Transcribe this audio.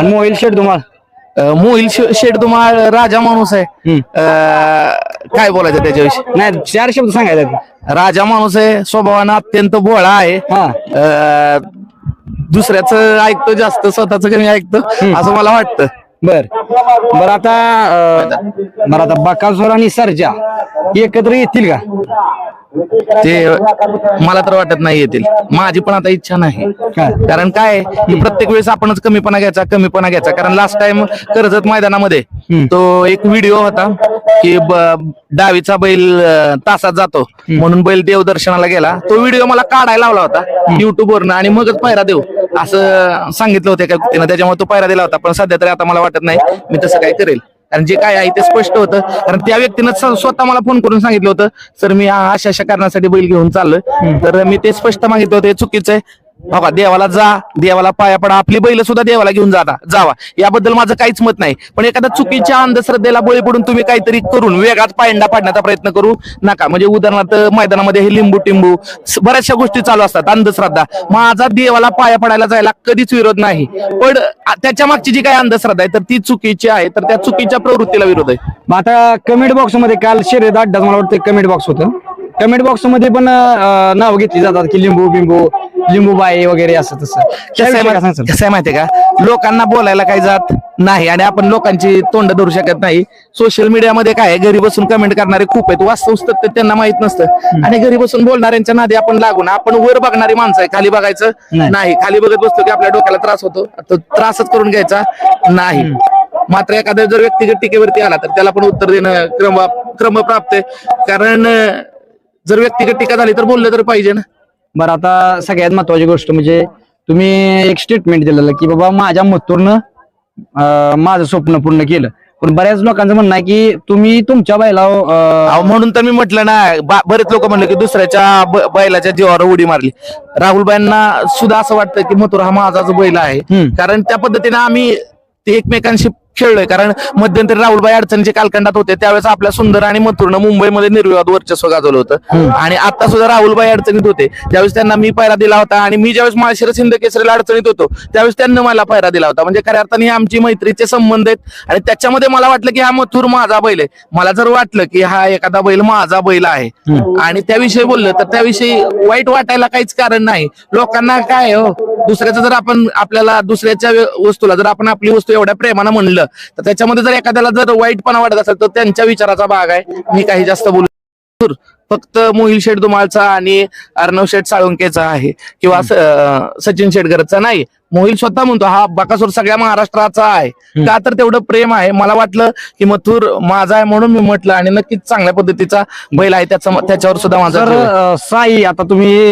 आणि मोहिल शेठ धुमाळ अं, मोहिल शे- शेठ तुम्हा राजा माणूस आहे. हम्म. अं, काय बोलायचं त्याच्याविषयी? नाही चार शब्द सांगायचे. राजा माणूस आहे स्वभावानं अत्यंत भोळा आहे. हा. अं, दुसऱ्याचं ऐकतो जास्त स्वतःच कमी ऐकतो असं मला वाटतं. बर. बर आता अं, बरं आता बकासूर आणि सरजा एकत्र येतील का? ते मला तर वाटत नाही येतील. माझी पण आता इच्छा नाही. काय कारण काय आहे, की प्रत्येक वेळेस आपणच कमीपणा घ्यायचा कमीपणा घ्यायचा. कारण लास्ट टाइम कर्जत मैदानामध्ये तो एक व्हिडिओ होता की ब- डावीचा बैल अं, तासात जातो. म्हणून बैल देवदर्शनाला गेला. तो व्हिडिओ मला काढायला लावला होता युट्यूब वरनं. आणि मगच पायरा देऊ. असं सांगितलं होतं एका व्यक्तीनं त्याच्यामुळे तो पायरा दिला होता. पण सध्या तरी आता मला वाटत नाही मी तसं काय करेल. कारण जे काय आहे ते स्पष्ट होतं. कारण त्या व्यक्तीनं स्वतः मला फोन करून सांगितलं होतं सर मी अशा अशा कारणासाठी बैल घेऊन चाललोय. तर मी ते स्पष्ट मागितलं होतं हे चुकीचं आहे. हो बघा देवाला जा देवाला पाया पडा. आपली बैल सुद्धा देवाला घेऊन जाता. जावा. याबद्दल माझं काहीच मत नाही. पण एखाद्या चुकीच्या अंधश्रद्धेला बळी पडून तुम्ही काहीतरी करून वेगात पायंडा पाडण्याचा प्रयत्न करू नका. म्हणजे उदाहरणार्थ मैदानामध्ये हे लिंबू टिंबू बऱ्याचशा गोष्टी चालू असतात. अंधश्रद्धा. माझा देवाला पाया पडायला जायला कधीच विरोध नाही. पण त्याच्या मागची जी काही अंधश्रद्धा आहे तर ती चुकीची आहे. तर त्या चुकीच्या प्रवृत्तीला विरोध आहे. मग आता कमेंट बॉक्समध्ये काल शरीर अड्डाच मला वाटतं कमेंट बॉक्स होतं. कमेंट बॉक्समध्ये पण नाव घेतली जातात की लिंबू बिंबू लिंबू बाई वगैरे असं तसं. कसं आहे? कसं आहे माहितीये का? लोकांना बोलायला काही जात नाही आणि आपण लोकांची तोंड धरू शकत नाही. सोशल मीडियामध्ये काय आहे, घरी बसून कमेंट करणारे खूप आहेत. वास्तव ते त्यांना माहीत नसतं. आणि घरी बसून बोलणाऱ्यांच्या नादी आपण लागून आपण वर बघणारी माणसं आहे. खाली बघायचं नाही. नाही. खाली बघत बसतो की आपल्या डोक्याला त्रास होतो. तो त्रासच करून घ्यायचा नाही. मात्र एखाद्या जर व्यक्तिगत टीकेवरती आला तर त्याला पण उत्तर देणं क्रम क्रमप्राप्त आहे. कारण अं, जर व्यक्तिगत टीका झाली तर बोललं तर पाहिजे ना. बरं आता सगळ्यात महत्वाची गोष्ट म्हणजे तुम्ही एक स्टेटमेंट दिलेलं की बाबा माझ्या मथुरनं अं, माझं स्वप्न पूर्ण केलं. पण बऱ्याच लोकांचं म्हणणं आहे की तुम्ही तुमच्या बैला अहो म्हणून तर मी म्हटलं ना बरेच लोक म्हणले की दुसऱ्याच्या ब- बैलाच्या जीवावर उडी मारली. राहुलबाईंना सुद्धा असं वाटतं की मथुर हा माझाच बैल आहे. हम्म. कारण त्या पद्धतीने आम्ही ते एकमेकांशी खेळलोय. कारण मध्यंतरी राहुलबाई अडचणीचे कालखंडात होते. त्यावेळेस आपल्या सुंदर आणि मथुरनं मुंबईमध्ये निर्विवाद वर्चस्व गाजवलं होतं. आणि आता सुद्धा राहुलबाई अडचणीत होते. त्यावेळेस त्यांना मी पायरा दिला होता आणि मी ज्यावेळेस माळशिरस हिंद केसरीला अडचणीत होतो त्यावेळेस त्यांनी मला पायरा दिला होता. म्हणजे खऱ्या अर्थाने आमची मैत्रीचे संबंध आहेत. आणि त्याच्यामध्ये मला वाटलं की हा मथुर माझा बैल आहे. मला जर वाटलं की हा एखादा बैल माझा बैल आहे. आणि त्याविषयी बोललं तर त्याविषयी वाईट वाटायला काहीच कारण नाही. लोकांना काय हो? दुसऱ्याचं जर आपण आपल्याला दुसऱ्याच्या वस्तूला जर आपण आपली वस्तू एवढ्या प्रेमानं म्हणलं तर त्याच्यामध्ये जर एखाद्याला जर वाईटपणा वाटत असेल तर त्यांच्या विचाराचा भाग आहे. मी काही जास्त बोलू फक्त मोहिल शेठ दुमाळचा आणि अर्णव शेठ साळुंकेचा आहे. किंवा सचिन शेटकरचा नाही. मोहिल स्वतः म्हणतो हा बाकासूर सगळ्या महाराष्ट्राचा आहे. का तर तेवढं प्रेम आहे. मला वाटलं की मथुर माझा आहे म्हणून मी म्हटलं आणि नक्कीच चांगल्या पद्धतीचा बैल आहे. त्याचा त्याच्यावर सुद्धा माझा साई आता तुम्ही